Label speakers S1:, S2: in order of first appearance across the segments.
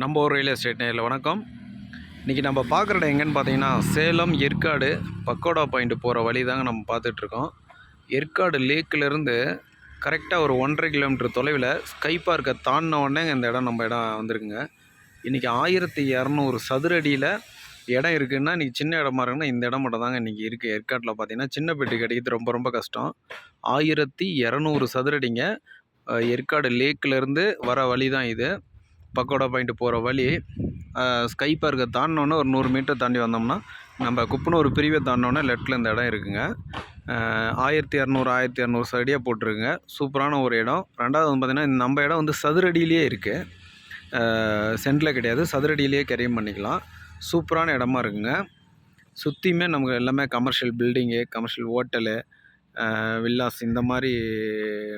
S1: நம்ம ஒரு real estate நேரில். வணக்கம். இன்றைக்கி நம்ம பார்க்குற இடம் எங்கன்னு பார்த்தீங்கன்னா சேலம் ஏற்காடு பக்கோடா பாயிண்ட் போகிற வழி தாங்க நம்ம பார்த்துட்ருக்கோம். ஏற்காடு லேக்கிலேருந்து கரெக்டாக ஒரு ஒன்றரை கிலோமீட்டர் தொலைவில் ஸ்கை பார்க்கை தாண்டின உடனே இந்த இடம் நம்ம இடம் வந்திருக்குங்க. இன்றைக்கி ஆயிரத்தி இரநூறு சதுரடியில் இடம் இருக்குதுன்னா இன்றைக்கி சின்ன இடமா இருக்குன்னா இந்த இடம் மட்டும் தாங்க இன்றைக்கி இருக்குது ஏற்காட்டில் பார்த்தீங்கன்னா சின்ன பெட்டி கிடைக்கிறது ரொம்ப ரொம்ப கஷ்டம். ஆயிரத்தி இரநூறு சதுரடிங்க ஏற்காடு லேக்கிலேருந்து வர வழி தான் இது. பக்கோடா பாயிண்ட் போகிற வழி ஸ்கை பார்க்கை தாண்டினோன்னே ஒரு நூறு மீட்டர் தாண்டி வந்தோம்னா நம்ம குப்பனூர் பிரிவை தாண்டினோன்னே லெஃப்ட்டில் இந்த இடம் இருக்குங்க. ஆயிரத்தி இரநூறு ஆயிரத்தி இரநூறு சடியாக போட்டிருக்குங்க. சூப்பரான ஒரு இடம். ரெண்டாவது வந்து பார்த்திங்கன்னா நம்ம இடம் வந்து சதுரடியிலேயே இருக்குது சென்டரில் கிடையாது. சதுரடியிலேயே கரையும் பண்ணிக்கலாம். சூப்பரான இடமா இருக்குங்க. சுற்றியுமே நமக்கு எல்லாமே commercial building commercial hotel villas இந்த மாதிரி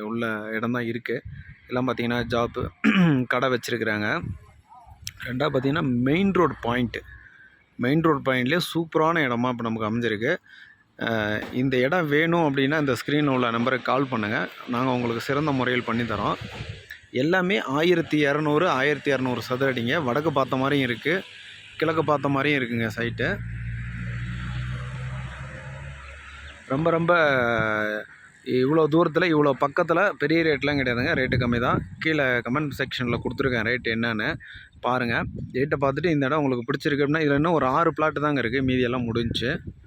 S1: உள்ள இடம் தான் இருக்குது எல்லாம் பார்த்திங்கன்னா ஜாப்பு கடை வச்சுருக்குறாங்க. ரெண்டாவது பார்த்திங்கன்னா main road point main road பாயிண்ட்லேயே சூப்பரான இடமா இப்போ நமக்கு அமைஞ்சிருக்கு. இந்த இடம் வேணும் அப்படின்னா இந்த ஸ்க்ரீனில் உள்ள நம்பருக்கு கால் பண்ணுங்கள் நாங்கள் உங்களுக்கு சிறந்த முறையில் பண்ணித்தரோம் எல்லாமே ஆயிரத்தி இரநூறு ஆயிரத்தி இரநூறு சதுரடிங்க. வடக்கு பார்த்த மாதிரியும் இருக்குது கிழக்கு பார்த்த மாதிரியும் இருக்குங்க சைட்டு ரொம்ப ரொம்ப இவ்வளோ தூரத்தில் இவ்வளோ பக்கத்தில் பெரிய ரேட்லாம் கிடையாதுங்க. ரேட்டு கம்மி தான். கீழே கமெண்ட் செக்ஷனில் கொடுத்துருக்கேன் ரேட் என்னென்னு. பாருங்கள் ரேட்டை பார்த்துட்டு இந்த இடம் உங்களுக்கு பிடிச்சிருக்கு அப்படின்னா இதில் இன்னும் ஒரு ஆறு பிளாட்டு தாங்க இருக்குது மீதியெல்லாம் முடிஞ்சு. முடிஞ்சுச்சு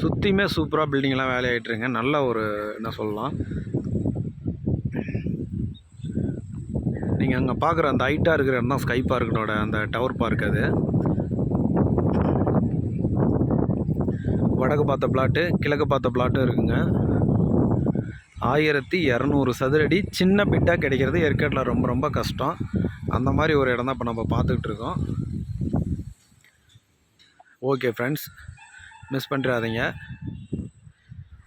S1: சுற்றியுமே சூப்பராக பில்டிங்லாம் வேலையாயிட்டுருங்க நல்ல ஒரு என்ன சொல்லலாம். நீங்கள் அங்கே பார்க்குற அந்த ஹைட்டாக இருக்கிற இடம் தான் ஸ்கை பார்க்கனோட அந்த டவர் பார்க் அது. வடக்கு பார்த்த பிளாட்டு கிழக்கு பார்த்த பிளாட்டும் இருக்குங்க. ஆயிரத்தி இரநூறு சதுரடி சின்ன பிட்டாக கிடைக்கிறது ஏற்காட்டில் ரொம்ப ரொம்ப கஷ்டம். அந்த மாதிரி ஒரு இடம் தான் இப்போ நம்ம பார்த்துக்கிட்டு இருக்கோம். ஓகே ஃப்ரெண்ட்ஸ் மிஸ் பண்ணிடாதீங்க.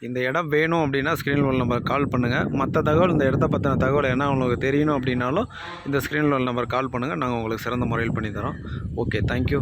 S1: இந்த இடம் வேணும் அப்படின்னா ஸ்க்ரீன் உள்ள நம்பர் கால் பண்ணுங்கள் மற்ற தகவல் இந்த இடத்த பற்றின தகவல் என்ன உங்களுக்கு தெரியணும் அப்படின்னாலும் இந்த ஸ்க்ரீன் உள்ள நம்பர் கால் பண்ணுங்கள் நாங்கள் உங்களுக்கு சிறந்த முறையில் பண்ணி தரோம் ஓகே தேங்க்யூ